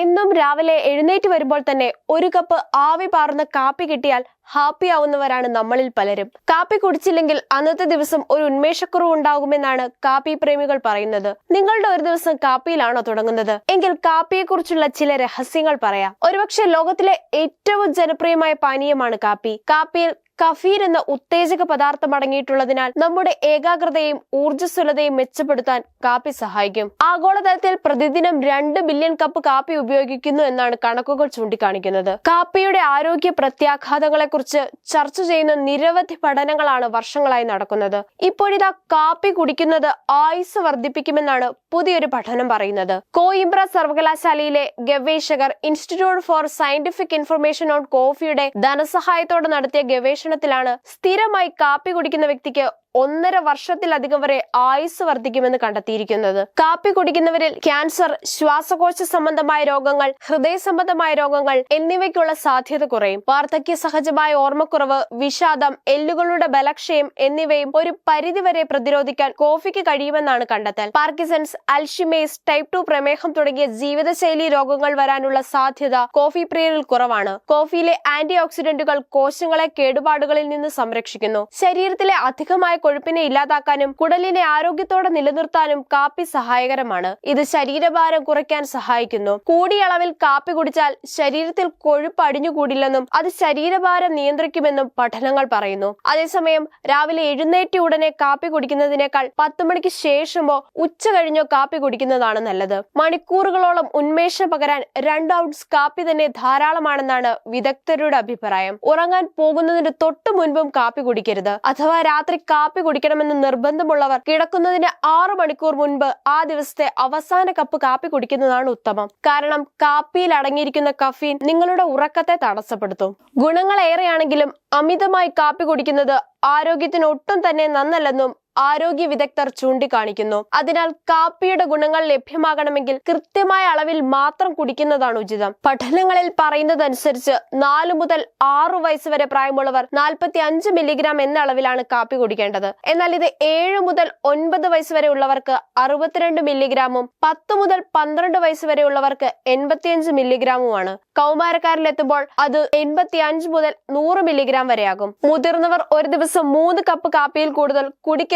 എന്നും രാവിലെ എഴുന്നേറ്റ് വരുമ്പോൾ തന്നെ ഒരു കപ്പ് ആവി പാറുന്ന കാപ്പി കിട്ടിയാൽ ഹാപ്പി ആവുന്നവരാണ് നമ്മളിൽ പലരും. കാപ്പി കുടിച്ചില്ലെങ്കിൽ അന്നത്തെ ദിവസം ഒരു ഉന്മേഷക്കുറവ് ഉണ്ടാകുമെന്നാണ് കാപ്പി പ്രേമികൾ പറയുന്നത്. നിങ്ങളുടെ ഒരു ദിവസം കാപ്പിയിലാണോ തുടങ്ങുന്നത്? എങ്കിൽ കാപ്പിയെക്കുറിച്ചുള്ള ചില രഹസ്യങ്ങൾ പറയാം. ഒരുപക്ഷെ ലോകത്തിലെ ഏറ്റവും ജനപ്രിയമായ പാനീയമാണ് കാപ്പി. കാപ്പിയിൽ കഫീൻ എന്ന ഉത്തേജക പദാർത്ഥം അടങ്ങിയിട്ടുള്ളതിനാൽ നമ്മുടെ ഏകാഗ്രതയും ഊർജസ്വലതയും മെച്ചപ്പെടുത്താൻ കാപ്പി സഹായിക്കും. ആഗോളതലത്തിൽ പ്രതിദിനം രണ്ട് ബില്യൺ കപ്പ് കാപ്പി ഉപയോഗിക്കുന്നു എന്നാണ് കണക്കുകൾ ചൂണ്ടിക്കാണിക്കുന്നത്. കാപ്പിയുടെ ആരോഗ്യ പ്രത്യാഘാതങ്ങളെക്കുറിച്ച് ചർച്ച ചെയ്യുന്ന നിരവധി പഠനങ്ങളാണ് വർഷങ്ങളായി നടക്കുന്നത്. ഇപ്പോഴിതാ കാപ്പി കുടിക്കുന്നത് ആയുസ് വർദ്ധിപ്പിക്കുമെന്നാണ് പുതിയൊരു പഠനം പറയുന്നത്. കോയിംബ്ര സർവകലാശാലയിലെ ഗവേഷകർ institute for scientific information on കോഫിയുടെ ധനസഹായത്തോടെ നടത്തിയ ഗവേഷണത്തിലാണ് സ്ഥിരമായി കാപ്പി കുടിക്കുന്ന വ്യക്തിക്ക് ഒന്നര വർഷത്തിലധികം വരെ ആയുസ് വർദ്ധിക്കുമെന്ന് കണ്ടെത്തിയിരിക്കുന്നത്. കാപ്പി കുടിക്കുന്നവരിൽ ക്യാൻസർ ശ്വാസകോശ സംബന്ധമായ രോഗങ്ങൾ ഹൃദയ സംബന്ധമായ രോഗങ്ങൾ എന്നിവയ്ക്കുള്ള സാധ്യത കുറയും. വാർദ്ധക്യ സഹജമായ ഓർമ്മക്കുറവ് വിഷാദം എല്ലുകളുടെ ബലക്ഷയം എന്നിവയും ഒരു പരിധിവരെ പ്രതിരോധിക്കാൻ കോഫിക്ക് കഴിയുമെന്നാണ് കണ്ടെത്തൽ. പാർക്കിസൺസ് അൽഷിമേസ് ടൈപ്പ് ടു പ്രമേഹം തുടങ്ങിയ ജീവിതശൈലി രോഗങ്ങൾ വരാനുള്ള സാധ്യത കോഫി പ്രിയരിൽ കുറവാണ്. കോഫിയിലെ ആന്റി ഓക്സിഡന്റുകൾ കോശങ്ങളെ കേടുപാടുകളിൽ നിന്ന് സംരക്ഷിക്കുന്നു. ശരീരത്തിലെ അധികമായ കൊഴുപ്പിനെ ഇല്ലാതാക്കാനും കുടലിനെ ആരോഗ്യത്തോടെ നിലനിർത്താനും കാപ്പി സഹായകരമാണ്. ഇത് ശരീരഭാരം കുറയ്ക്കാൻ സഹായിക്കുന്നു. കൂടിയ അളവിൽ കാപ്പി കുടിച്ചാൽ ശരീരത്തിൽ കൊഴുപ്പ് അടിഞ്ഞുകൂടില്ലെന്നും അത് ശരീരഭാരം നിയന്ത്രിക്കുമെന്നും പഠനങ്ങൾ പറയുന്നു. അതേസമയം രാവിലെ എഴുന്നേറ്റ ഉടനെ കാപ്പി കുടിക്കുന്നതിനേക്കാൾ പത്ത് മണിക്ക് ശേഷമോ ഉച്ച കഴിഞ്ഞോ കാപ്പി കുടിക്കുന്നതാണ് നല്ലത്. മണിക്കൂറുകളോളം ഉന്മേഷം പകരാൻ രണ്ട് ഔട്ട്സ് കാപ്പി തന്നെ ധാരാളമാണെന്നാണ് വിദഗ്ധരുടെ അഭിപ്രായം. ഉറങ്ങാൻ പോകുന്നതിന് തൊട്ടു മുൻപും കാപ്പി കുടിക്കരുത്. അഥവാ രാത്രി കാപ്പി കുടിക്കണമെന്ന് നിർബന്ധമുള്ളവർ കിടക്കുന്നതിന് ആറു മണിക്കൂർ മുൻപ് ആ ദിവസത്തെ അവസാന കപ്പ് കാപ്പി കുടിക്കുന്നതാണ് ഉത്തമം. കാരണം കാപ്പിയിൽ അടങ്ങിയിരിക്കുന്ന കഫീൻ നിങ്ങളുടെ ഉറക്കത്തെ തടസ്സപ്പെടുത്തും. ഗുണങ്ങൾ ഏറെയാണെങ്കിലും അമിതമായി കാപ്പി കുടിക്കുന്നത് ആരോഗ്യത്തിന് ഒട്ടും തന്നെ നന്നല്ലെന്നും ആരോഗ്യ വിദഗ്ധർ ചൂണ്ടിക്കാണിക്കുന്നു. അതിനാൽ കാപ്പിയുടെ ഗുണങ്ങൾ ലഭ്യമാകണമെങ്കിൽ കൃത്യമായ അളവിൽ മാത്രം കുടിക്കുന്നതാണ് ഉചിതം. പഠനങ്ങളിൽ പറയുന്നതനുസരിച്ച് നാല് മുതൽ ആറു വയസ്സ് വരെ പ്രായമുള്ളവർ നാൽപ്പത്തി അഞ്ച് മില്ലിഗ്രാം എന്ന അളവിലാണ് കാപ്പി കുടിക്കേണ്ടത്. എന്നാൽ ഇത് ഏഴ് മുതൽ ഒൻപത് വയസ്സ് വരെ ഉള്ളവർക്ക് അറുപത്തിരണ്ട് മില്ലിഗ്രാമും പത്ത് മുതൽ പന്ത്രണ്ട് വയസ്സ് വരെ ഉള്ളവർക്ക് എൺപത്തിയഞ്ച് മില്ലിഗ്രാമുമാണ്. കൗമാരക്കാരിലെത്തുമ്പോൾ അത് എൺപത്തി അഞ്ച് മുതൽ നൂറ് മില്ലിഗ്രാം വരെയാകും. മുതിർന്നവർ ഒരു ദിവസം മൂന്ന് കപ്പ് കാപ്പിയിൽ കൂടുതൽ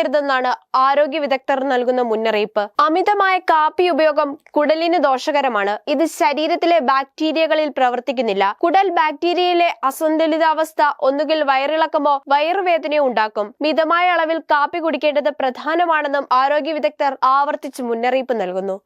കുടിക്കരുതെന്നാണ് ആരോഗ്യ വിദഗ്ധർ നൽകുന്ന മുന്നറിയിപ്പ്. അമിതമായ കാപ്പി ഉപയോഗം കുടലിന് ദോഷകരമാണ്. ഇത് ശരീരത്തിലെ ബാക്ടീരിയകളിൽ പ്രവർത്തിക്കുന്നില്ല. കുടൽ ബാക്ടീരിയയിലെ അസന്തുലിതാവസ്ഥ ഒന്നുകിൽ വയറിളക്കമോ വയറുവേദനയോ ഉണ്ടാക്കും. മിതമായ അളവിൽ കാപ്പി കുടിക്കേണ്ടത് പ്രധാനമാണെന്നും ആരോഗ്യ വിദഗ്ധർ ആവർത്തിച്ച് മുന്നറിയിപ്പ് നൽകുന്നു.